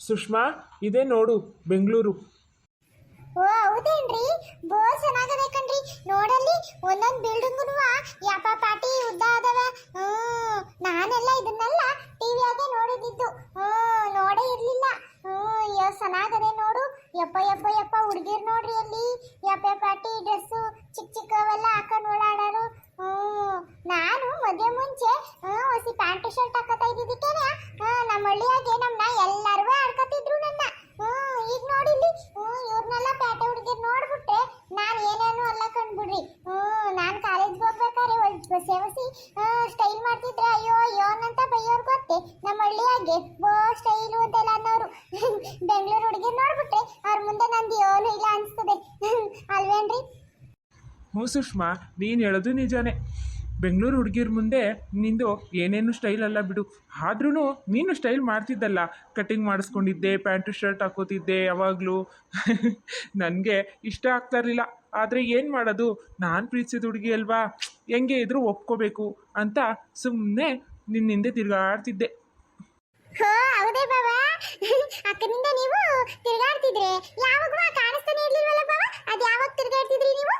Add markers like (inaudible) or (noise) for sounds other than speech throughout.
ಸುಷ್ಮಾ, ಇದೇ ನೋಡು, ಬೆಂಗಳೂರು. ಓ, ಹೌದೇನ್ರಿ? ಬೋ ಚೆನ್ನಾಗದೆ ಕಣ್ರಿ ನೋಡಲ್ಲಿ, ಒಂದೊಂದ್ ಬಿಲ್ಡಿಂಗ್ನು ಯಾಪ ಪಾಟಿ ಉದ್ದ ಅದಾವ. ಹ್ಮ್ ನಾನೆಲ್ಲ ಇದನ್ನೆಲ್ಲ ಟಿವಿಯಾಗೆ ನೋಡಿದ್ದು. ಹ್ಮ್ ನೋಡೇ ಇರ್ಲಿಲ್ಲ. ಹ್ಮ್ ಯೋ, ಚೆನ್ನಾಗದೆ ನೋಡು. ಯಪ್ಪ ಯಪ್ಪ ಯಪ್ಪ, ಹುಡುಗಿರ್ ನೋಡ್ರಿ ಅಲ್ಲಿ. ಯಪ್ಪ ಪಾಟಿ, ಡ್ರೆಸ್ಸು ಚಿಕ್ಕ ಚಿಕ್ಕವೆಲ್ಲ ಹಾಕೊಂಡು ಓಡಾಡೋರು. ಹ್ಮ್ ನಾನು ಮದುವೆ ಮುಂಚೆ ಹ್ಮ್ ಹೊಸಿ ಪ್ಯಾಂಟ್, ಶರ್ಟ್ ಹಾಕತಾ ಇದ್ದಿದ್ದಕ್ಕೇನೆ ಹ್ಮ್ ನಮ್ಮ ಹಳ್ಳಿಯಾಗೆ ನಮ್ಮನ್ನ ಎಲ್ಲರೂ ಆಡ್ಕೊತಿದ್ರು ನನ್ನ ಹ್ಮ್ ಈಗ ನೋಡಿಲ್ಲಿ ಹ್ಮ್ ಇವ್ರನ್ನೆಲ್ಲ ಪೇಟೆ ಹುಡುಗಿರ್ ನೋಡ್ಬಿಟ್ರೆ ನಾನ್ ಏನೇನು ಅಲ್ಲ ಕಂಡ್ಬಿಡ್ರಿ ಹ್ಮ್ ನಾನ್ ಕಾಲೇಜ್ಗೆ ಹೋಗ್ಬೇಕಾದ್ರೆ ಒಂದ್ ಸೇವಸಿ ಸ್ಟೈಲ್ ಮಾಡ್ತಿದ್ರೆ ಅಯ್ಯೋ ಅಯ್ಯೋ ಅಂತ ಬೈಯೋರ್ ಗೊತ್ತೆ ನಮ್ಮ ಹಳ್ಳಿಯಾಗೆ ಬೋ ಸ್ಟೈಲು ಅಂತೆಲ್ಲ ಅನ್ನೋರು ಬೆಂಗಳೂರು ಹುಡುಗಿರ್ ನೋಡ್ಬಿಟ್ರೆ ಅವ್ರ ಮುಂದೆ ನಂದು ಏನು ಇಲ್ಲ ಅನ್ಸ್ತದೆ ಅಲ್ವೇನ್ರಿ ಹ್ಞೂ ಸುಷ್ಮಾ, ನೀನು ಹೇಳೋದು ನಿಜಾನೇ. ಬೆಂಗಳೂರು ಹುಡುಗಿರ ಮುಂದೆ ನಿಂದು ಏನೇನು ಸ್ಟೈಲ್ ಅಲ್ಲ ಬಿಡು. ಆದ್ರೂ ನೀನು ಸ್ಟೈಲ್ ಮಾಡ್ತಿದ್ದಲ್ಲ. ಕಟಿಂಗ್ ಮಾಡಿಸ್ಕೊಂಡಿದ್ದೆ ಪ್ಯಾಂಟು ಶರ್ಟ್ ಹಾಕೋತಿದ್ದೆ ಯಾವಾಗಲೂ. (laughs) ನನಗೆ ಇಷ್ಟ ಆಗ್ತಾ ಇರಲಿಲ್ಲ. ಆದರೆ ಏನು ಮಾಡೋದು? ನಾನು ಪ್ರೀತಿಸಿದ ಹುಡುಗಿ ಅಲ್ವಾ? ಹೆಂಗೆ ಇದ್ರೂ ಒಪ್ಕೋಬೇಕು ಅಂತ ಸುಮ್ಮನೆ ನಿನ್ನಿಂದೆ ತಿರುಗಾಡ್ತಿದ್ದೆ. ಹೌದೇ ಬಾಬಾ. ಅಕ್ಕನಿಂದ ನೀವು ತಿರುಗಾಡ್ತಿದ್ರೆ ಯಾವಾಗೂ ಕಾಣಿಸ್ತಾನೆ ಬಾಬಾ? ಅದು ಯಾವಾಗ ತಿರುಗಾಡ್ತಿದ್ರಿ ನೀವು?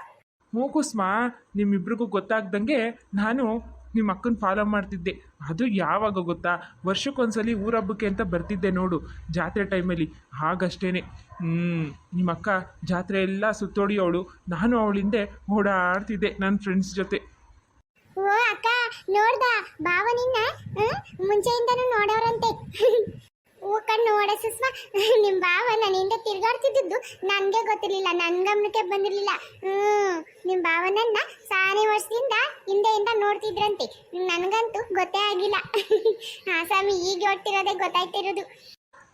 ಕುಸ್ಮಾ ನಿಮ್ಮಿಬ್ರಿಗೂ ಗೊತ್ತಾಗ್ದಂಗೆ ನಾನು ನಿಮ್ಮ ಅಕ್ಕನ ಫಾಲೋ ಮಾಡ್ತಿದ್ದೆ. ಅದು ಯಾವಾಗ ಗೊತ್ತಾ? ವರ್ಷಕ್ಕೊಂದ್ಸಲಿ ಊರಬ್ಬಕ್ಕೆ ಅಂತ ಬರ್ತಿದ್ದೆ ನೋಡು, ಜಾತ್ರೆ ಟೈಮಲ್ಲಿ ಹಾಗಷ್ಟೇ ಹ್ಞೂ ನಿಮ್ಮ ಅಕ್ಕ ಜಾತ್ರೆ ಎಲ್ಲ ಸುತ್ತೋಡಿಯೋಳು ನಾನು ಅವಳಿಂದೆ ಓಡಾಡ್ತಿದ್ದೆ ನನ್ನ ಫ್ರೆಂಡ್ಸ್ ಜೊತೆ. ಓ ಅಕ್ಕ, ನೋಡ್ದ? ಬಾವ ನಿನ್ನ, ಹ್ಮ್? ಮುಂಚೆಯಿಂದನೂ ನೋಡೋರಂತೆ. (laughs) ಓ ಕಣ್ಣು ನೋಡ ಸುಷ್ಮಾ. ನಿಮ್ಮ ಬಾವ ಹಿಂದೆ ತಿರ್ಗಾಡ್ತಿದ್ದು ನನಗೆ ಗೊತ್ತಿರಲಿಲ್ಲ ನನ್ನ ಗಮನಕ್ಕೆ ಬಂದಿರಲಿಲ್ಲ. ಹ್ಮ್ ನಿಮ್ಮ ಬಾವನನ್ನ ಸಾನೆ ವರ್ಷದಿಂದ ಹಿಂದೆಯಿಂದ ನೋಡ್ತಿದ್ರಂತೆ. ನನಗಂತೂ ಗೊತ್ತೇ ಆಗಿಲ್ಲ. ಹಾ, ಸ್ವಾಮಿ ಈಗ ಹೊಟ್ಟಿರೋದೇ ಗೊತ್ತಾಯ್ತಿರೋದು.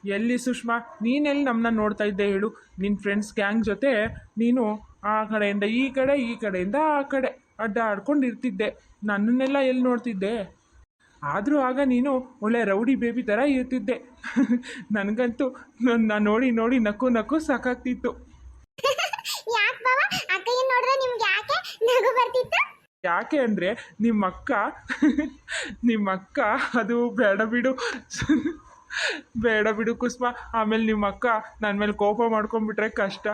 ಎಲ್ಲಿ ಸುಷ್ಮಾ? ನೀನೆಲ್ಲಿ ನಮ್ಮನ್ನ ನೋಡ್ತಾ ಇದ್ದೆ ಹೇಳು. ನಿನ್ನ ಫ್ರೆಂಡ್ಸ್ ಗ್ಯಾಂಗ್ ಜೊತೆ ನೀನು ಆ ಕಡೆಯಿಂದ ಈ ಕಡೆ, ಈ ಕಡೆಯಿಂದ ಆ ಕಡೆ ಅಡ್ಡಾಡ್ಕೊಂಡಿರ್ತಿದ್ದೆ. ಇರ್ತಿದ್ದೆ ನನ್ನನ್ನೆಲ್ಲ ಎಲ್ಲಿ ನೋಡ್ತಿದ್ದೆ? ಆದರೂ ಆಗ ನೀನು ಒಳ್ಳೆ ರೌಡಿ ಬೇಬಿ ಥರ ಇರ್ತಿದ್ದೆ. ನನಗಂತೂ ನಾನು ನೋಡಿ ನೋಡಿ ನಕ್ಕು ನಕ್ಕು ಸಾಕಾಗ್ತಿತ್ತು. ಯಾಕೆ ಬಾವ? ಅಕ್ಕ ಏನ್ ನೋಡಿದ್ರೆ ನಿಮ್ಗೆ ಯಾಕೆ ನಗು ಬರ್ತಿತ್ತು? ಯಾಕೆ ಅಂದರೆ ನಿಮ್ಮ ಅಕ್ಕ ನಿಮ್ಮ ಅಕ್ಕ ಅದು ಬೇಡ ಬಿಡು. ಬೇಡ ಬಿಡು ಕುಸ್ಮ. ಆಮೇಲೆ ನಿಮ್ಮ ಅಕ್ಕ ನನ್ನ ಮೇಲೆ ಕೋಪ ಮಾಡ್ಕೊಂಡ್ಬಿಟ್ರೆ ಕಷ್ಟ.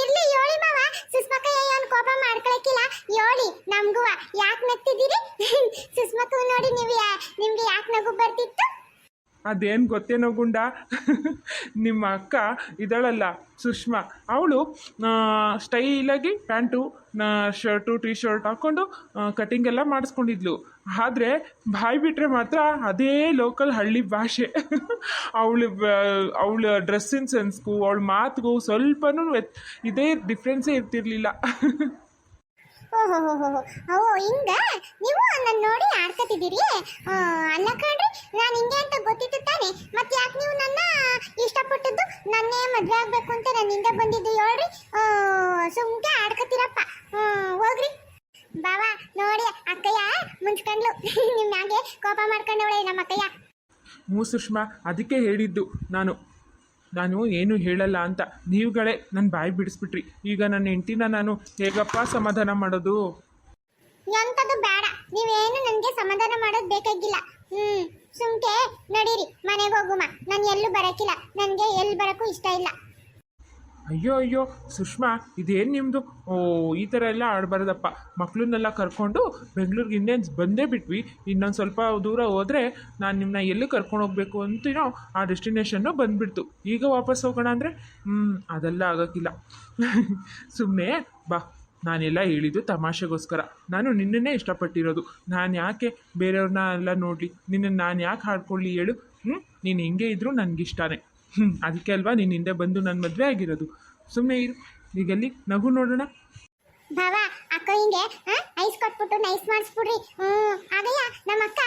ಇರ್ಲಿ ಹೇಳಿ ಮಾವ. ಸುಸ್ಮಕ್ಕ ಏನು ಕೋಪ ಮಾಡ್ಕೊಳಕ್ಕಿಲ್ಲ ಯೋಳಿ ನಮಗುವ. ಯಾಕೆ ನಗ್ತಿದ್ದೀರಿ? (laughs) ಸುಸ್ಮಕ್ಕ, ನೋಡಿ ನೀವು ನಿಮ್ಗೆ ಯಾಕೆ ನಗು ಬರ್ತಿತ್ತು? ಅದೇನು ಗೊತ್ತೇನೋ ಗುಂಡ? ನಿಮ್ಮ ಅಕ್ಕ ಇದಳಲ್ಲ, ಸುಷ್ಮಾ. ಅವಳು ಸ್ಟೈಲಾಗಿ ಪ್ಯಾಂಟು ಶರ್ಟು ಟೀ ಶರ್ಟ್ ಹಾಕ್ಕೊಂಡು ಕಟಿಂಗ್ ಎಲ್ಲ ಮಾಡಿಸ್ಕೊಂಡಿದ್ಲು. ಆದರೆ, ಬಾಯಿ ಬಿಟ್ಟರೆ ಮಾತ್ರ ಅದೇ ಲೋಕಲ್ ಹಳ್ಳಿ ಭಾಷೆ. ಅವಳು, ಅವಳ ಡ್ರೆಸ್ಸಿನ ಸೆನ್ಸ್ಗೂ ಅವಳ ಮಾತಿಗೂ ಸ್ವಲ್ಪನೂ ಇದೇ ಡಿಫ್ರೆನ್ಸೇ ಇರ್ತಿರ್ಲಿಲ್ಲ. ಓಹೋ ಹೋ ಹೋ ಓ ಹಿಂಗ ನೀವು ನನ್ನ ನೋಡಿ ಆಡ್ಕತಿದ್ದೀರಿ. ಅಲ್ಲ ಕಣ್ರಿ ನಾನು ಹಿಂಗೆ ಅಂತ ಗೊತ್ತಿತ್ತು ತಾನೆ. ಮತ್ತೆ ಯಾಕೆ ನೀವು ನನ್ನ ಇಷ್ಟಪಟ್ಟದ್ದು ನನ್ನೇ ಮದುವೆ ಆಗ್ಬೇಕು ಅಂತ ನನ್ನ ಹಿಂದೆ ಬಂದಿದ್ದು ಹೇಳ್ರಿ. ಸುಮ್ಕೆ ಆಡ್ಕತ್ತೀರಪ್ಪ ಹ್ಮ್, ಹೋಗ್ರಿ. ಬಾವಾ ನೋಡಿ ಅಕ್ಕಯ್ಯ ಮುಂಚ್ಕೊಂಡ್ಲು. (laughs) ನಿಮ್ಮ ಹಾಗೆ ಕೋಪ ಮಾಡ್ಕೊಂಡವಳೆ ನಮ್ಮ ಅಕ್ಕಯ್ಯ ಹ್ಞೂ ಸುಷ್ಮಾ ಅದಕ್ಕೆ ಹೇಳಿದ್ದು ನಾನು. ನಾನು ಏನು ಹೇಳಲ್ಲ ಅಂತ. ನೀವುಗಳೇ ನನ್ನ ಬಾಯಿ ಬಿಡಿಸ್ಬಿಟ್ರಿ. ಈಗ ನನ್ನ ಹೆಂಡತಿನ ನಾನು ಹೇಗಪ್ಪ ಸಮಾಧಾನ ಮಾಡೋದು? ಎಂಥದ್ದು ಬೇಡ. ನೀವೇನು ನನಗೆ ಸಮಾಧಾನ ಮಾಡೋದು ಬೇಕಾಗಿಲ್ಲ. ಹ್ಮ್, ಸುಮ್ಕೆ ನಡೀರಿ. ಮನೆಗೆ ಹೋಗುಮ್ಮ ನಾನು ಎಲ್ಲೂ ಬರಕಿಲ್ಲ. ನನಗೆ ಎಲ್ಲಿ ಬರಕ್ಕೂ ಇಷ್ಟ ಇಲ್ಲ. ಅಯ್ಯೋ ಅಯ್ಯೋ ಸುಷ್ಮಾ, ಇದೇನು ನಿಮ್ಮದು ಓ, ಈ ಥರ ಎಲ್ಲ ಆಡಬಾರ್ದಪ್ಪ. ಮಕ್ಕಳನ್ನೆಲ್ಲ ಕರ್ಕೊಂಡು ಬೆಂಗಳೂರಿಗೆ ಇನ್ನೇನು ಬಂದೇ ಬಿಟ್ವಿ. ಇನ್ನೊಂದು ಸ್ವಲ್ಪ ದೂರ ಹೋದರೆ ನಾನು ನಿಮ್ಮನ್ನ ಎಲ್ಲಿ ಕರ್ಕೊಂಡು ಹೋಗಬೇಕು ಅಂತೀನೋ ಆ ಡೆಸ್ಟಿನೇಷನ್ನು ಬಂದುಬಿಡ್ತು. ಈಗ ವಾಪಸ್ ಹೋಗೋಣ ಅಂದರೆ? ಹ್ಞೂ ಅದೆಲ್ಲ ಆಗೋಕ್ಕಿಲ್ಲ. ಸುಮ್ಮನೆ ಬಾ, ನಾನೆಲ್ಲ ಹೇಳಿದ್ದು ತಮಾಷೆಗೋಸ್ಕರ. ನಾನು ನಿನ್ನನ್ನೇ ಇಷ್ಟಪಟ್ಟಿರೋದು. ನಾನು ಯಾಕೆ ಬೇರೆಯವ್ರನ್ನ ಎಲ್ಲ ನೋಡಲಿ? ನಿನ್ನನ್ನು ನಾನು ಯಾಕೆ ಹಾಡ್ಕೊಳ್ಳಿ ಹೇಳು? ಹ್ಞೂ ನೀನು ಹೆಂಗೆ ಇದ್ದರೂ ನನಗಿಷ್ಟಾನೆ. ಹ್ಞೂ (laughs) ಅದಕ್ಕೆ ಅಲ್ವಾ ನೀನು ಹಿಂದೆ ಬಂದು ನನ್ನ ಮದುವೆ ಆಗಿರೋದು. ಸುಮ್ಮನೆ ಇರು. ಈಗಲ್ಲಿ ನಗು ನೋಡೋಣ. ಬಾವ ಅಕ್ಕ ಹಿಂಗೆ ಐಸ್ ಕೊಟ್ಬಿಟ್ಟು ನೈಸ್ ಮಾಡಿಸ್ಬಿಡ್ರಿ. ಹ್ಞೂ ಆಗಯ್ಯ ನಮ್ಮ ಅಕ್ಕ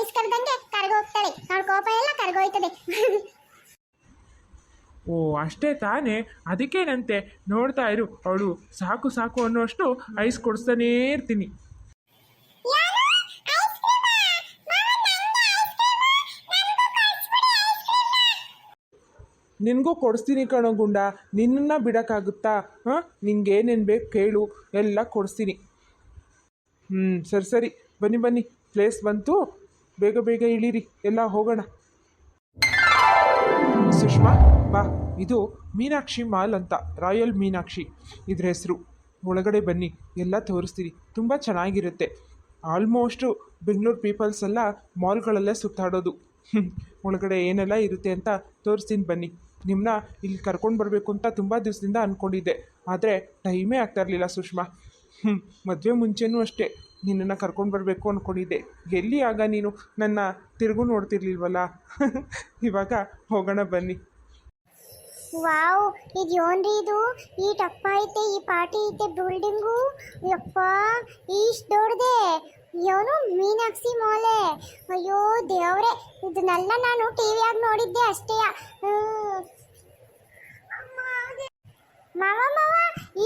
ಐಸ್ ಕರೆದಂಗೆ ಕರ್ಗ ಹೋಗ್ತಾಳೆ. ಅವಳ ಕೋಪ ಎಲ್ಲ ಕರ್ಗೋಯ್ತದೆ. (laughs) ಓ ಅಷ್ಟೇ ತಾನೇ? ಅದಕ್ಕೇನಂತೆ? ನೋಡ್ತಾ ಇರು. ಅವಳು ಸಾಕು ಸಾಕು ಅನ್ನೋಷ್ಟು ಐಸ್ ಕೊಡಿಸ್ತಾನೇ ಇರ್ತೀನಿ. ನಿನಗೂ ಕೊಡಿಸ್ತೀನಿ ಕಣೋ ಗುಂಡ, ನಿನ್ನನ್ನು ಬಿಡೋಕ್ಕಾಗುತ್ತಾ? ಹಾಂ? ನಿನಗೇನೇನು ಬೇಕು ಕೇಳು, ಎಲ್ಲ ಕೊಡಿಸ್ತೀನಿ. ಹ್ಞೂ ಸರಿ ಸರಿ. ಬನ್ನಿ ಬನ್ನಿ. ಪ್ಲೇಸ್ ಬಂತು. ಬೇಗ ಬೇಗ ಇಳೀರಿ. ಎಲ್ಲ ಹೋಗೋಣ. ಸುಷ್ಮಾ, ಬಾ. ಇದು ಮೀನಾಕ್ಷಿ ಮಾಲ್ ಅಂತ, ರಾಯಲ್ ಮೀನಾಕ್ಷಿ. ಇದ್ರ ಹೆಸರು. ಒಳಗಡೆ ಬನ್ನಿ. ಎಲ್ಲ ತೋರಿಸ್ತೀನಿ. ತುಂಬ ಚೆನ್ನಾಗಿರುತ್ತೆ. ಆಲ್ಮೋಸ್ಟು ಬೆಂಗಳೂರು ಪೀಪಲ್ಸ್ ಎಲ್ಲ ಮಾಲ್ಗಳಲ್ಲೇ ಸುತ್ತಾಡೋದು. (laughs) ಒಳಗಡೆ ಏನೆಲ್ಲ ಇರುತ್ತೆ ಅಂತ ತೋರಿಸ್ತೀನಿ ಬನ್ನಿ. ನಿಮ್ಮನ್ನ ಇಲ್ಲಿ ಕರ್ಕೊಂಡು ಬರಬೇಕು ಅಂತ ತುಂಬ ದಿವಸದಿಂದ ಅಂದ್ಕೊಂಡಿದ್ದೆ ಆದರೆ ಟೈಮೇ ಆಗ್ತಾ ಇರಲಿಲ್ಲ ಸುಷ್ಮಾ. ಹ್ಞೂ ಮದುವೆ ಮುಂಚೆನೂ ಅಷ್ಟೇ. ನಿನ್ನನ್ನು ಕರ್ಕೊಂಡು ಬರಬೇಕು ಅಂದ್ಕೊಂಡಿದ್ದೆ ಎಲ್ಲಿ ಆಗ ನೀನು? ನನ್ನ ತಿರುಗು ನೋಡ್ತಿರ್ಲಿಲ್ವಲ್ಲ? (laughs) ಇವಾಗ ಹೋಗೋಣ ಬನ್ನಿ. ವಾವ್, ಇದು ಏನ್ರಿ ಇದು? ಈ ಟಪ್ಪ ಐತೆ, ಈ ಪಾಟಿ ಐತೆ ಬಿಲ್ಡಿಂಗು ಯಪ್ಪ ದೊಡ್ಡದೆ. ಏನೋ ಮೀನಾಕ್ಷಿ ಮೋಲೆ. ಅಯ್ಯೋ ದೇವ್ರೆ, ಇದನ್ನೆಲ್ಲ ನಾನು ಟಿವಿಯಾಗ ನೋಡಿದ್ದೆ ಅಷ್ಟೇ. ಮಾವ ಮಾವ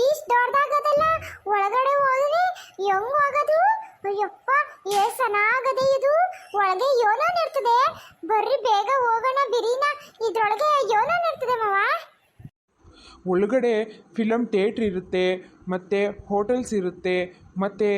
ಇಷ್ಟು ದೊಡ್ಡದಾಗದಲ್ಲ ಒಳಗಡೆ ಹೋದ್ರಿ, ಹೆಂಗ್ ಹೋಗೋದು? ಅಯ್ಯಪ್ಪ, ಏ ಚೆನ್ನಾಗದೆ ಇದು. ಒಳಗೆ ಯೋನೋನ್ ಇರ್ತದೆ ಬರ್ರಿ, ಬೇಗ ಹೋಗೋಣ ಬಿರಿನ. ಇದ್ರೊಳಗೆ ಯೋನೋನ್ ಇರ್ತದೆ ಮಾವ. ಒಳಗಡೆ ಫಿಲಮ್ ಥಿಯೇಟ್ರ್ ಇರುತ್ತೆ, ಮತ್ತು ಹೋಟೆಲ್ಸ್ ಇರುತ್ತೆ, ಮತ್ತು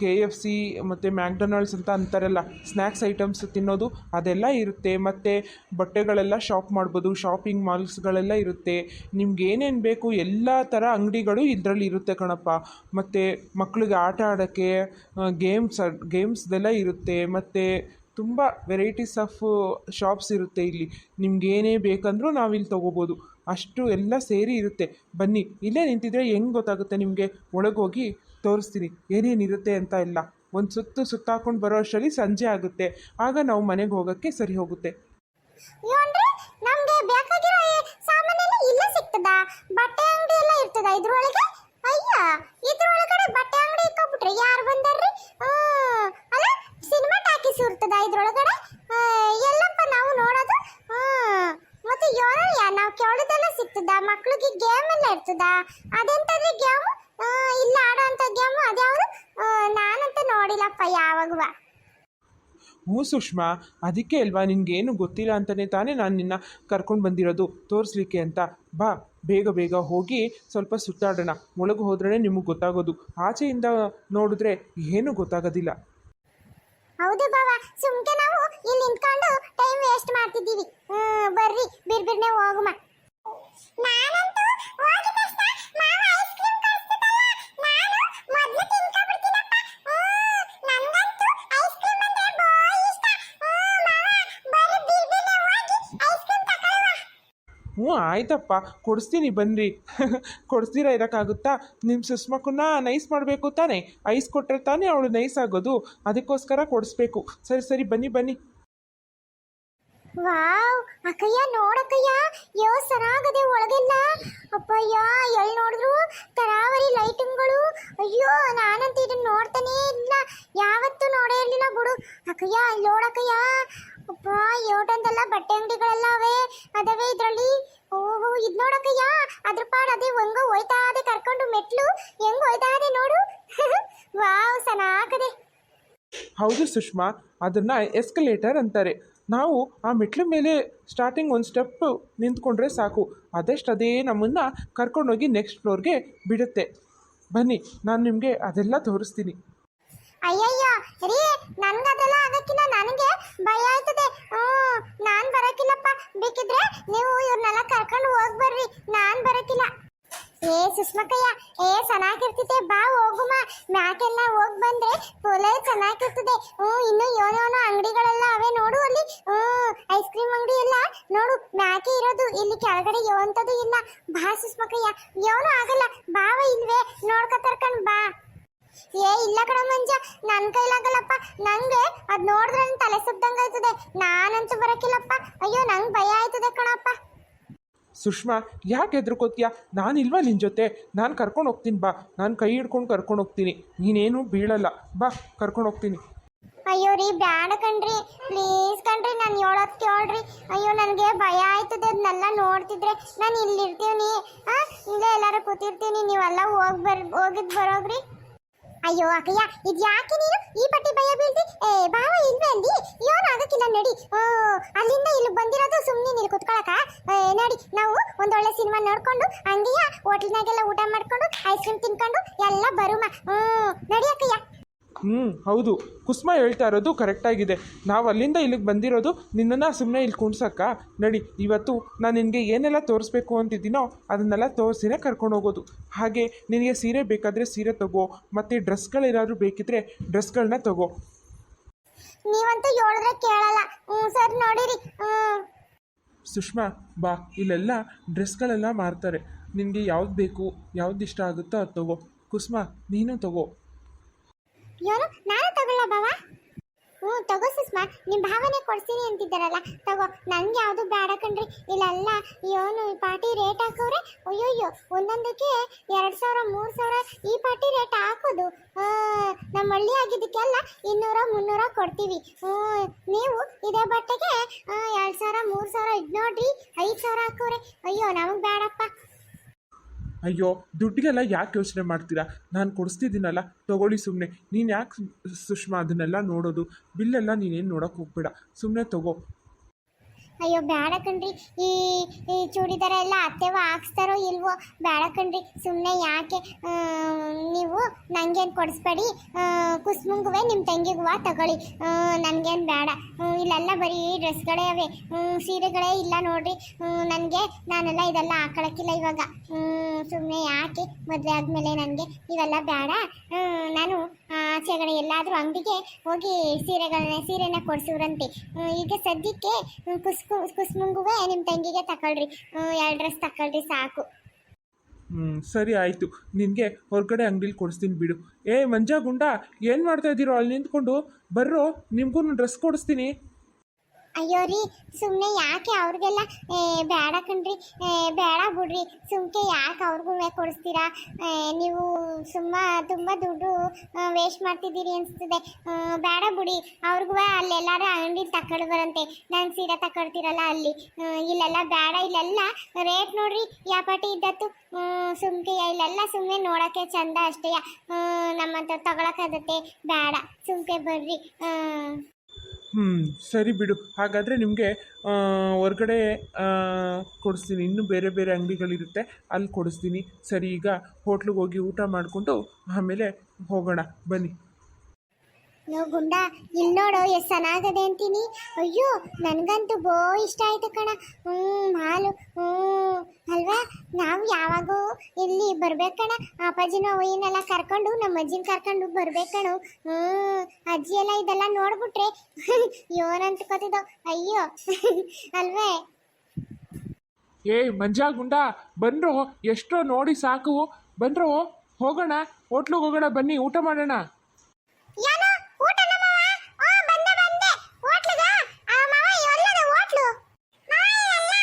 ಕೆ ಎಫ್ ಸಿ ಮತ್ತು ಮ್ಯಾಕ್ಡೊನಾಲ್ಡ್ಸ್ ಅಂತ ಅಂತಾರಲ್ಲ ಸ್ನ್ಯಾಕ್ಸ್ ಐಟಮ್ಸ್ ತಿನ್ನೋದು ಅದೆಲ್ಲ ಇರುತ್ತೆ. ಮತ್ತು ಬಟ್ಟೆಗಳೆಲ್ಲ ಶಾಪ್ ಮಾಡ್ಬೋದು ಶಾಪಿಂಗ್ ಮಾಲ್ಸ್ಗಳೆಲ್ಲ ಇರುತ್ತೆ. ನಿಮ್ಗೆ ಏನೇನು ಬೇಕು ಎಲ್ಲ ಥರ ಅಂಗಡಿಗಳು ಇದರಲ್ಲಿ ಇರುತ್ತೆ ಕಣಪ್ಪ. ಮತ್ತು ಮಕ್ಕಳಿಗೆ ಆಟ ಆಡೋಕ್ಕೆ ಗೇಮ್ಸ್ ಗೇಮ್ಸ್ದೆಲ್ಲ ಇರುತ್ತೆ. ಮತ್ತು ತುಂಬ ವೆರೈಟೀಸ್ ಆಫ್ ಶಾಪ್ಸ್ ಇರುತ್ತೆ ಇಲ್ಲಿ. ನಿಮ್ಗೆ ಏನೇ ಬೇಕಂದ್ರೂ ನಾವಿಲ್ಲಿ ತೊಗೋಬೋದು. ಅಷ್ಟು ಎಲ್ಲ ಸೇರಿ ಇರುತ್ತೆ. ಬನ್ನಿ, ಇಲ್ಲೇ ನಿಂತಿದ್ರೆ ಹೆಂಗೆ ಗೊತ್ತಾಗುತ್ತೆ ನಿಮಗೆ? ಒಳಗೋಗಿ ತೋರಿಸ್ತೀನಿ. ಏನೇನಿರುತ್ತೆ ಅಂತ ಎಲ್ಲ. ಒಂದು ಸುತ್ತು ಸುತ್ತಾಕೊಂಡು ಬರೋ ಅಷ್ಟರಲ್ಲಿ ಸಂಜೆ ಆಗುತ್ತೆ. ಆಗ ನಾವು ಮನೆಗೆ ಹೋಗೋಕ್ಕೆ ಸರಿ ಹೋಗುತ್ತೆ. ಇದ್ರೊಳಗಡೆ ಎಲ್ಲಪ್ಪ ನಾವು ಇಕ್ಕೊಬಿಟ್ರೆ ಯೋರಯ್ಯ ನಾವು ಕೇಳೋದೆಲ್ಲ ಸಿಗ್ತದ, ಮಕ್ಳಿಗೆ ಗೇಮ್ ಎಲ್ಲ ಇರ್ತದ. ಅದೆಂತದ್ರೆ ಗೇಮ್ ಇಲ್ಲ ಆಡೋ ಅಂತ ಗೇಮ್ ನಾನು ಅಂತ ನೋಡಿಲ್ಲಪ್ಪ ಯಾವಾಗುವ. ಹ್ಞೂ ಸುಷ್ಮಾ, ಅದಕ್ಕೆ ಅಲ್ವಾ ನಿನಗೇನು ಗೊತ್ತಿಲ್ಲ ಅಂತಲೇ ತಾನೇ ನಾನು ನಿನ್ನ ಕರ್ಕೊಂಡು ಬಂದಿರೋದು ತೋರಿಸ್ಲಿಕ್ಕೆ ಅಂತ. ಬಾ, ಬೇಗ ಬೇಗ ಹೋಗಿ ಸ್ವಲ್ಪ ಸುತ್ತಾಡೋಣ. ಒಳಗೆ ಹೋದ್ರೆ ನಿಮಗೆ ಗೊತ್ತಾಗೋದು. ಆಚೆಯಿಂದ ನೋಡಿದ್ರೆ ಏನೂ ಗೊತ್ತಾಗೋದಿಲ್ಲ. ಹೌದು ಬಾವ ಸುಮ್ಕೆ ನಾವು ಇಲ್ಲಿ ನಿಂತ್ಕೊಂಡು ಟೈಮ್ ವೇಸ್ಟ್ ಮಾಡ್ತಿದ್ದೀವಿ. ಹ್ಮ್ ಬರ್ರಿ ಬಿರ್ಬಿರ್ನೆ ಹೋಗುಮ. ನಾನಂತೂ ಆಯ್ತಪ್ಪ, ಕೊಡಿಸ್ತೀನಿ ಬನ್ನಿರಿ (laughs) ಕೊಡಿಸ್ತೀರಾ ಇರೋಕ್ಕಾಗುತ್ತಾ? ನಿಮ್ಮ ಸುಷ್ಮಕ್ಕನ್ನ ನೈಸ್ ಮಾಡಬೇಕು ತಾನೇ? ಐಸ್ ಕೊಟ್ಟರೆ ತಾನೇ ಅವಳು ನೈಸ್ ಆಗೋದು? ಅದಕ್ಕೋಸ್ಕರ ಕೊಡಿಸ್ಬೇಕು. ಸರಿ ಸರಿ, ಬನ್ನಿ ಬನ್ನಿ. ವಾವ್, ಅಕ್ಕಯ್ಯ, ನೋಡಕ್ಕಯ್ಯ ಯೋ ಸರಾಗದೆ ಒಳಗೆಲ್ಲ. ಅಪ್ಪಯ್ಯ ಎಲ್ಲಿ ನೋಡಿದ್ರು? ತರಾವರಿ ಲೈಟಿಂಗ್ಗಳು. ಅಯ್ಯೋ, ನಾನಂತೂ ಇದನ್ನ ನೋಡ್ತಾನೇ ಇಲ್ಲ. ಯಾವತ್ತೂ ನೋಡೇ ಇರಲಿಲ್ಲ ಬಿಡು. ಅಕ್ಕಯ್ಯ ನೋಡಕ್ಕಯ್ಯ. ಅಪ್ಪ ಯೋಟಂದೆಲ್ಲ ಬಟ್ಟೆ ಅಂಗಡಿಗಳೆಲ್ಲ ಅವೇ. ಅದವೇ ಇದರಲ್ಲಿ. ಓಹೋ, ಇದು ನೋಡಕ್ಕಯ್ಯ? ಅದ್ರ ಪಾಡ್ ಅದೇ ಹೆಂಗೋ ಹೋಯ್ತಾ ಅದೇ ಕರ್ಕೊಂಡು ಮೆಟ್ಲು. ಹೆಂಗ್ ಹೋಯ್ತಾ ಅದೇ ನೋಡು. (laughs) ವಾವ್, ಸನಾಕದೆ. ಹೌದು ಸುಷ್ಮಾ, ಅದನ್ನ ಎಸ್ಕಲೇಟರ್ ಅಂತಾರೆ. ನಾವು ಆ ಮೆಟ್ಲ ಮೇಲೆ ಸ್ಟಾರ್ಟಿಂಗ್ ಒಂದು ಸ್ಟೆಪ್ ನಿಂತ್ಕೊಂಡ್ರೆ ಸಾಕು. ಅದಷ್ಟು ಅದೇ ನಮ್ಮನ್ನು ಕರ್ಕೊಂಡೋಗಿ ನೆಕ್ಸ್ಟ್ ಫ್ಲೋರ್ಗೆ ಬಿಡುತ್ತೆ. ಬನ್ನಿ, ನಾನು ನಿಮಗೆ ಅದೆಲ್ಲ ತೋರಿಸ್ತೀನಿ. ಅಯ್ಯಯ್ಯ, ರೀ, ನನ್ಗದೆಲ್ಲ ಆಗಕ್ಕಿಲ್ಲ ನನಗೆ ಭಯ ಆಯ್ತದೆ. ಹ್ಮ್ ನಾನ್ ಬರಕಿಲ್ಲಪ್ಪ ಬೇಕಿದ್ರೆ ನೀವು ಇವ್ರನ್ನೆಲ್ಲ ಕರ್ಕೊಂಡು ಹೋಗ್ ಬರ್ರಿ ನಾನ್ ಬರಕಿಲ್ಲ ಏ, ಸುಷ್ಮಕ್ಕಯ್ಯ, ಏ ಚೆನ್ನಾಗಿರ್ತೈತೆ ಬಾ, ಹೋಗುಮ. ಮ್ಯಾಕೆಲ್ಲ ಹೋಗ್ ಬಂದ್ರೆ ಒಳ್ಳೆ ಚೆನ್ನಾಗಿರ್ತದೆ. ಹ್ಞೂ, ಇನ್ನು ಯೋನೋನೋ ಅಂಗಡಿಗಳೆಲ್ಲ ಅವೆ ನೋಡು ಅಲ್ಲಿ. ಹ್ಞೂ, ಐಸ್ ಕ್ರೀಮ್ ಅಂಗಡಿ ಎಲ್ಲ ನೋಡು. ಮ್ಯಾಕೆ ಇರೋದು, ಇಲ್ಲಿ ಕೆಳಗಡೆ ಯೋಂತದು ಇಲ್ಲ. ಬಾ, ಸುಷ್ಮಕ್ಕಯ್ಯ. ಯೋನೋ ಆಗಲ್ಲ. ಬಾವ ಇಲ್ವೇ? ನೋಡ್ಕ ತರ್ಕೊಂಡ್ ಬಾ. ಏ ಇಲ್ಲ ಕಣ ಮಂಜ ನನ್ ಕೈಲಾಗಲ್ಲಪ್ಪ. ನಂಗೆ ಅದ್ ನೋಡಿದ್ರೆ ನನ್ ತಲೆ ಸುತ್ತಂಗ ಆಯ್ತದೆ. ನಾನಂತೂ ಬರಕಿಲ್ಲಪ್ಪ. ಅಯ್ಯೋ ನಂಗ್ ಭಯ ಆಯ್ತದೆ ಕಣಪ್ಪ. ಸುಷ್ಮಾ ಯಾಕೆ ಹೆದರ್ಕೋತೀಯ? ಇಲ್ವಾ ನಿನ್ ಜೊತೆ? ನಾನು ಕರ್ಕೊಂಡು ಹೋಗ್ತೀನಿ ಬಾ. ನಾನು ಕೈ ಹಿಡ್ಕೊಂಡು ಕರ್ಕೊಂಡು ಹೋಗ್ತೀನಿ. ನೀನೇನು ಬೀಳಲ್ಲ. ಬಾ ಕರ್ಕೊಂಡು ಹೋಗ್ತೀನಿ. ಅಯ್ಯೋ ರೀ ಬ್ಯಾಡ ಕಣ್ರಿ. ಪ್ಲೀಸ್ ಕಣ್ರಿ ನಾನು ಹೇಳೋದ್ ಕೇಳ್ರಿ. ಅಯ್ಯೋ ನನಗೆ ಭಯ ಆಯ್ತದೆ ಅದನ್ನೆಲ್ಲ ನೋಡ್ತಿದ್ರೆ. ನಾನು ಇಲ್ಲಿರ್ತೀವಿ ಆ ಇಲ್ಲೇ ಎಲ್ಲರೂ ಕೂತಿರ್ತೀನಿ. ನೀವೆಲ್ಲ ಹೋಗಿ ಬರ್ ಹೋಗಿದ್ದು ಬರೋಗ್ರಿ. ಅಯ್ಯೋ ಅಕ್ಕಯ್ಯ, ಇದ್ಯಾಕೆ ನೀನು? ಈ ಪಟ್ಟಿ ಭಯ ಬೀಳ್ತಿ? ಏ ಬಾವ ಇಲ್ವೇ ಅಲ್ಲಿ? ಏನು ಆಗಕ್ಕಿಲ್ಲ ನಡಿ. ಓ, ಅಲ್ಲಿಂದ ಇಲ್ಲಿ ಬಂದಿರೋದು ಸುಮ್ಮನೆ ನೀನು ಕುತ್ಕೊಳಕ? ನಡಿ, ನಾವು ಒಂದೊಳ್ಳೆ ಸಿನಿಮಾ ನೋಡ್ಕೊಂಡು, ಹಂಗೆಯ, ಹೋಟ್ಲ್ನಾಗೆಲ್ಲ ಊಟ ಮಾಡ್ಕೊಂಡು ಐಸ್ ಕ್ರೀಮ್ ತಿನ್ಕೊಂಡು, ಎಲ್ಲ ಬರುಮ. ಹ್ಞೂ ನಡಿ ಅಕ್ಕಯ್ಯ. ಹ್ಞೂ ಹೌದು. ಕುಸುಮ ಹೇಳ್ತಾ ಇರೋದು ಕರೆಕ್ಟಾಗಿದೆ ನಾವು ಅಲ್ಲಿಂದ ಇಲ್ಲಿಗೆ ಬಂದಿರೋದು ನಿನ್ನನ್ನು ಸುಮ್ಮನೆ ಇಲ್ಲಿ ಕುಣ್ಸಕ್ಕ ನಡಿ ಇವತ್ತು ನಾನು ನಿನಗೆ ಏನೆಲ್ಲ ತೋರಿಸ್ಬೇಕು ಅಂತಿದ್ದೀನೋ ಅದನ್ನೆಲ್ಲ ತೋರಿಸಿನೇ ಕರ್ಕೊಂಡು ಹೋಗೋದು. ಹಾಗೆ ನಿನಗೆ ಸೀರೆ ಬೇಕಾದರೆ ಸೀರೆ ತಗೋ ಮತ್ತು ಡ್ರೆಸ್ಗಳೇನಾದರೂ ಬೇಕಿದ್ರೆ ಡ್ರೆಸ್ಗಳನ್ನ ತಗೋ. ನೀವಂತೂ ಹೇಳಿದ್ರೆ ಕೇಳಲ್ಲ. ಹ್ಞೂ ಸರ್ ನೋಡಿರಿ. ಸುಷ್ಮಾ ಬಾ. ಇಲ್ಲೆಲ್ಲ ಡ್ರೆಸ್ಗಳೆಲ್ಲ ಮಾರ್ತಾರೆ. ನಿನಗೆ ಯಾವ್ದು ಬೇಕು ಯಾವ್ದು ಇಷ್ಟ ಆಗುತ್ತೋ ಅದು ತಗೋ. ಕುಸ್ಮಾ ನೀನು ತಗೋ. ಏನು ನಾನು ತಗೊಳ್ಳ ಬಾವ. ಹ್ಞೂ, ತಗೋ ಸುಷ್ಮಾ. ನಿಮ್ಮ ಭಾವನೆ ಕೊಡ್ತೀನಿ ಅಂತಿದ್ದಾರಲ್ಲ. ತಗೋ ನನಗೆ ಯಾವುದು ಬೇಡ ಕಣ್ರಿ. ಇಲ್ಲೆಲ್ಲ ಯೋನು ಈ ಪಾಟಿ ರೇಟ್ ಹಾಕೋರೆ ಅಯ್ಯೋಯ್ಯೋ, ಒಂದೊಂದಕ್ಕೆ ಎರಡು ಸಾವಿರ, ಮೂರು ಸಾವಿರ ಈ ಪಾಟಿ ರೇಟ್ ಹಾಕೋದು. ನಮ್ಮ ಹಳ್ಳಿ ಆಗಿದ್ದಕ್ಕೆಲ್ಲ ಇನ್ನೂರ, ಮುನ್ನೂರ ಕೊಡ್ತೀವಿ. ಹ್ಞೂ, ನೀವು ಇದೇ ಬಟ್ಟೆಗೆ ಎರಡು ಸಾವಿರ, ಮೂರು ಸಾವಿರ ಇದು ನೋಡ್ರಿ, ಐದು ಸಾವಿರ ಹಾಕೋರೆ ಅಯ್ಯೋ, ನಮಗೆ ಬೇಡಪ್ಪ. ಅಯ್ಯೋ, ದುಡ್ಡಿಗೆಲ್ಲ ಯಾಕೆ ಯೋಚನೆ ಮಾಡ್ತೀರಾ? ನಾನು ಕೊಡಿಸ್ತಿದ್ದೀನಲ್ಲ, ತಗೊಳ್ಳಿ ಸುಮ್ಮನೆ ನೀನು ಯಾಕೆ ಸುಷ್ಮಾ ಅದನ್ನೆಲ್ಲ ನೋಡೋದು? ಬಿಲ್ಲೆಲ್ಲ ನೀನೇನು ನೋಡೋಕೆ ಹೋಗ್ಬೇಡ. ಸುಮ್ಮನೆ ತಗೋ. ಅಯ್ಯೋ, ಬೇಡ ಕಣ್ರಿ. ಈ ಈ ಚೂಡಿದಾರ ಎಲ್ಲ ಅತ್ತೆವ ಹಾಕ್ಸ್ತಾರೋ ಇಲ್ವೋ, ಬೇಡ ಕಣ್ರಿ. ಸುಮ್ಮನೆ ಯಾಕೆ ನೀವು ನನಗೇನು ಕೊಡಿಸ್ಬೇಡಿ. ಕುಸ್ಮುಂಗುವೆ ನಿಮ್ಮ ತಂಗಿಗುವ ತಗೊಳ್ಳಿ. ನನಗೇನು ಬೇಡ. ಇಲ್ಲೆಲ್ಲ ಬರೀ ಡ್ರೆಸ್ಗಳೇ ಅವೆ. ಸೀರೆಗಳೇ ಇಲ್ಲ ನೋಡ್ರಿ. ನನಗೆ ನಾನೆಲ್ಲ ಇದೆಲ್ಲ ಹಾಕೊಳಕ್ಕಿಲ್ಲ ಇವಾಗ. ಸುಮ್ಮನೆ ಯಾಕೆ ಮದುವೆ ಆದಮೇಲೆ ನನಗೆ ಇವೆಲ್ಲ ಬೇಡ. ನಾನು ಆಚೆಗಡೆ ಎಲ್ಲಾದರೂ ಅಂಗಡಿಗೆ ಹೋಗಿ ಸೀರೆಗಳನ್ನ, ಸೀರೆನ ಕೊಡಿಸೋರಂತೆ. ಈಗ ಸದ್ಯಕ್ಕೆ ಕುಸ್ಕು ಕುಸ್ಮಂಗುವೆ ನಿಮ್ಮ ತಂಗಿಗೆ ತಗೊಳ್ರಿ ಎರಡು ಡ್ರೆಸ್ ತಕೊಳ್ರಿ, ಸಾಕು. ಹ್ಞೂ ಸರಿ ಆಯಿತು. ನಿನಗೆ ಹೊರಗಡೆ ಅಂಗಡಿಲಿ ಕೊಡಿಸ್ತೀನಿ ಬಿಡು. ಏ ಮಂಜಾ ಗುಂಡ, ಏನು ಮಾಡ್ತಾ ಇದ್ದೀರೋ ಅಲ್ಲಿ ನಿಂತ್ಕೊಂಡು? ಬರ್ರೋ, ನಿಮಗೂ ಡ್ರೆಸ್ ಕೊಡಿಸ್ತೀನಿ. ಅಯ್ಯೋ ರೀ ಸುಮ್ಮನೆ ಯಾಕೆ ಅವ್ರಿಗೆಲ್ಲ ಬೇಡ ಕಣ್ರಿ ಬೇಡ ಬಿಡ್ರಿ, ಸುಮ್ಕೆ ಯಾಕೆ ಅವ್ರಿಗೂ ಕೊಡಿಸ್ತೀರಾ? ನೀವು ಸುಮ್ಮ ತುಂಬ ದುಡ್ಡು ವೇಸ್ಟ್ ಮಾಡ್ತಿದ್ದೀರಿ ಅನಿಸ್ತದೆ. ಬೇಡ ಬಿಡಿ, ಅವ್ರಿಗೂ ಅಲ್ಲೆಲ್ಲಾರು ಅಂಗಡಿ ತಕೊಂಡು ಬರಂತೆ. ನಾನು ಸೀರೆ ತಕೊಳ್ತೀರಲ್ಲ ಅಲ್ಲಿ. ಇಲ್ಲೆಲ್ಲ ಬೇಡ, ಇಲ್ಲೆಲ್ಲ ರೇಟ್ ನೋಡ್ರಿ ಯಾಪಾಟಿ ಇದ್ದತ್ತು ಸುಮ್ಕೆ ಇಲ್ಲೆಲ್ಲ ಸುಮ್ಮನೆ ನೋಡೋಕ್ಕೆ ಚಂದ ಅಷ್ಟೇ ನಮ್ಮಂತ ತಗೊಳಕ್ಕಾಗತ್ತೆ ಬೇಡ. ಸುಮ್ಕೆ ಬರ್ರಿ ಹ್ಞೂ ಸರಿ ಬಿಡು. ಹಾಗಾದರೆ ನಿಮಗೆ ಹೊರಗಡೆ ಕೊಡಿಸ್ತೀನಿ. ಇನ್ನೂ ಬೇರೆ ಬೇರೆ ಅಂಗಡಿಗಳಿರುತ್ತೆ, ಅಲ್ಲಿ ಕೊಡಿಸ್ತೀನಿ. ಸರಿ, ಈಗ ಹೋಟ್ಲಿಗೆ ಹೋಗಿ ಊಟ ಮಾಡಿಕೊಂಡು ಆಮೇಲೆ ಹೋಗೋಣ. ಬನ್ನಿ. ನೋ ಗುಂಡ ಇಲ್ಲಿ ನೋಡು, ಎಷ್ಟು ಚೆನ್ನಾಗದೆ ಅಂತೀನಿ. ಅಯ್ಯೋ, ನನಗಂತೂ ಬೋ ಇಷ್ಟ ಆಯ್ತು ಕಣ. ಹ್ಞೂ ಹಾಲು ಹ್ಞೂ ಅಲ್ವಾ? ನಾವು ಯಾವಾಗೂ ಇಲ್ಲಿ ಬರ್ಬೇಕಣ ಅಪ್ಪಾಜಿನ ಅವಯ್ಯನೆಲ್ಲ ಕರ್ಕೊಂಡು ನಮ್ಮ ಅಜ್ಜಿನ ಕರ್ಕೊಂಡು ಬರ್ಬೇಕಣು ಹ್ಞೂ ಅಜ್ಜಿ ಎಲ್ಲ ಇದೆಲ್ಲ ನೋಡ್ಬಿಟ್ರೆ (laughs) ಏನಂತ ಕೂತಿದ್ದೋ ಅಯ್ಯೋ, (laughs) ಅಲ್ವೇ? ಏಯ್, ಮಂಜ ಗುಂಡ ಬಂದ್ರು ಎಷ್ಟೋ ನೋಡಿ ಸಾಕು. ಬಂದ್ರು ಹೋಗೋಣ. ಹೋಟ್ಲಿಗೆ ಹೋಗೋಣ, ಬನ್ನಿ, ಊಟ ಮಾಡೋಣ ಏನೋ ಊಟ ನಮ್ಮವ ಆ ಬಂದೆ ಬಂದೆ ಹೋಟ್ಲಗ ಆ ಮಾವ ಎಲ್ಲದ ಹೋಟ್ಲು ಮಾವ ಎಲ್ಲ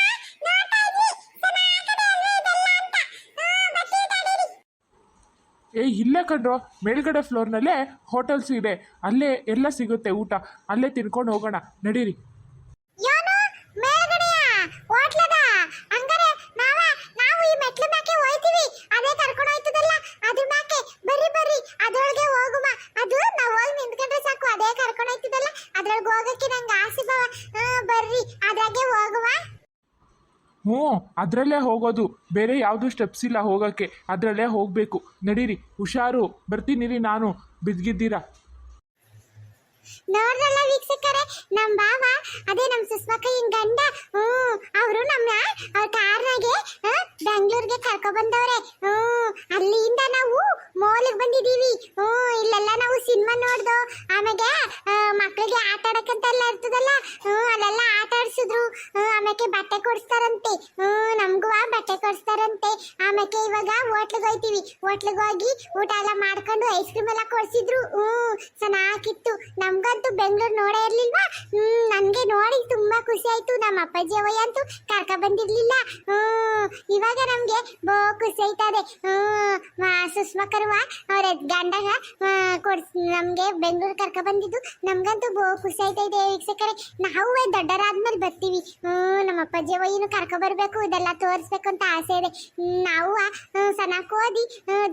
ನೋಡ್ತಾ ಇದ್ವಿ ಚೆನ್ನಾಗಿದೆ ಅಲ್ವೇ ಇದೆಲ್ಲ ಅಂತ ಆ ಬಟ್ಟಿ ತಡೀರಿ ಏ ಇಲ್ಲೇ ಕಣ್ರೋ ಮೇಲ್ಗಡೆ ಫ್ಲೋರ್ನಲ್ಲೇ ಹೋಟೆಲ್ಸ್ ಇದೆ. ಅಲ್ಲೇ ಎಲ್ಲ ಸಿಗುತ್ತೆ ಊಟ. ಅಲ್ಲೇ ತಿನ್ಕೊಂಡು ಹೋಗೋಣ. ನಡೀರಿ. ಅದ್ರೊಳಗೆ ಹೋಗಕ್ಕೆ ನಂಗೆ ಆಸೆ ಬರ್ರಿ. ಅದ್ರಾಗೆ ಹೋಗುವ. ಹ್ಞೂ, ಅದರಲ್ಲೇ ಹೋಗೋದು. ಬೇರೆ ಯಾವುದು ಸ್ಟೆಪ್ಸ್ ಇಲ್ಲ ಹೋಗೋಕ್ಕೆ. ಅದರಲ್ಲೇ ಹೋಗಬೇಕು. ನಡೀರಿ, ಹುಷಾರು. ಬರ್ತೀನಿರಿ ನಾನು. ಬಿದ್ದಿದ್ದೀರಾ? ನೋಡ್ರಲ್ಲ ವೀಕ್ಷಕರೆ, ನಮ್ ಬಾವ ಅದೇ ನಮ್ ಸುಸ್ಮಕ್ಕ ಗಂಡ ಹ್ಮ್ ಅವರು ನಮ್ಮ ಅವ್ರ ಕಾರ್ನಾಗೆ ಬೆಂಗಳೂರಿಗೆ ಕರ್ಕೊ ಬಂದವ್ರೆ ಹ್ಮ್ ಅಲ್ಲಿಂದ ನಾವು ಮೋಲಿಗೆ ಬಂದಿದೀವಿ ಹ್ಮ್ ಇಲ್ಲೆಲ್ಲ ನಾವು ಸಿನಿಮಾ ನೋಡ್ದು ಆಮೇಲೆ ಮಕ್ಕಳಿಗೆ ಆಟ ಆಡಕ್ಕಂತೆಲ್ಲ ಇರ್ತದಲ್ಲ ಹ್ಮ್ ಅಲ್ಲೆಲ್ಲ ಆಟ ಆಡ್ಸಿದ್ರು ಆಮೇಲೆ ಬಟ್ಟೆ ಕೊಡಿಸ್ತಾರಂತೆ ಹ್ಮ್ ನಮ್ಗೂ ಬಟ್ಟೆ ಕೊಡಿಸ್ತಾರಂತೆ ಆಮೇಲೆ ಇವಾಗ ಹೋಟ್ಲಿಗೆ ಹೋಯ್ತೀವಿ, ಹೋಟ್ಲಿಗೆ ಹೋಗಿ ಊಟ ಎಲ್ಲ ಮಾಡ್ಕೊಂಡು ಐಸ್ ಕ್ರೀಮ್ ಎಲ್ಲ ಕೊಡ್ಸಿದ್ರು ಹ್ಮ್ ಚೆನ್ನಾಗಿತ್ತು ನಮ್ಗಂತೂ ಬೆಂಗಳೂರು ನೋಡೇ ಇರ್ಲಿಲ್ವಾ? ನನ್ಗೆ ನೋಡಿ ತುಂಬಾ ಖುಷಿ ಆಯ್ತು. ನಮ್ಮ ಅಪ್ಪಾಜಿ ಅವಯ್ಯ ಅಂತೂ ಕರ್ಕ ಬಂದಿರ್ಲಿಲ್ಲ. ಹ್ಮ್, ಇವಾಗ ನಮ್ಗೆ ಬೋ ಖುಷಿ ಆಯ್ತದೆ. ಸುಷ್ಮಾ ಕರುವ ಅವ್ರ ಗಂಡಗ ಕೊಡ್ಸ್, ನಮ್ಗೆ ಬೆಂಗಳೂರು ಕರ್ಕ ಬಂದಿದ್ದು. ನಮ್ಗಂತೂ ಬೋ ಖುಷಿ ಆಯ್ತಾ ಇದೆ ವೀಕ್ಷಕರೇ. ನಾವು ದೊಡ್ಡರಾದ್ಮೇಲೆ ಬರ್ತೀವಿ. ಹ್ಮ್ ನಮ್ಮ ಅಪ್ಪಾಜಿ ಅವಯ್ಯನು ಕರ್ಕ ಬರ್ಬೇಕು. ಇದೆಲ್ಲ ತೋರಿಸ್ಬೇಕು ಅಂತ ಆಸೆ ಇದೆ. ನಾವು ಸನಕ್ ಓದಿ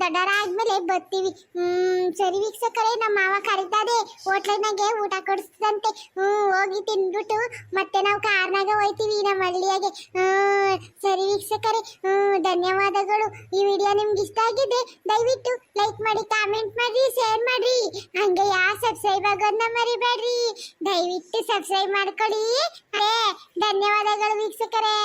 ದೊಡ್ಡರಾದ್ಮೇಲೆ ಬರ್ತೀವಿ. ಹ್ಮ್, ಸರಿ ವೀಕ್ಷಕರೇ ನಮ್ಮ ಮಾವ ಕರೀತಾರೆ ಕರೀತದೆ ಹೋಟ್ಲಿನಾಗೆ ಊಟ ಕೊಡಿಸ್ತಂತೆ ಹ್ಞೂ ಹೋಗಿ ತಿಂದ್ಬಿಟ್ಟು ಮತ್ತೆ ನಾವು ಕಾರ್ನಾಗ ಹೋಯ್ತೀವಿ ನಮ್ಮ ಹಳ್ಳಿಯಾಗೆ. ಹ್ಞೂ ಸರಿ ವೀಕ್ಷಕರೇ. ಹ್ಞೂ ಧನ್ಯವಾದಗಳು. ಈ ವಿಡಿಯೋ ನಿಮ್ಗೆ ಇಷ್ಟ ಆಗಿದೆ, ದಯವಿಟ್ಟು ಲೈಕ್ ಮಾಡಿ ಕಾಮೆಂಟ್ ಮಾಡಿ ಶೇರ್ ಮಾಡಿ ಹಂಗೆ ಯಾ ಸಬ್ಸ್ಕ್ರೈಬ್ ಆಗೋದನ್ನ ಮರಿಬೇಡ್ರಿ. ದಯವಿಟ್ಟು ಸಬ್ಸ್ಕ್ರೈಬ್ ಮಾಡ್ಕೊಳ್ಳಿ. ಅದೇ ಧನ್ಯವಾದಗಳು ವೀಕ್ಷಕರೇ.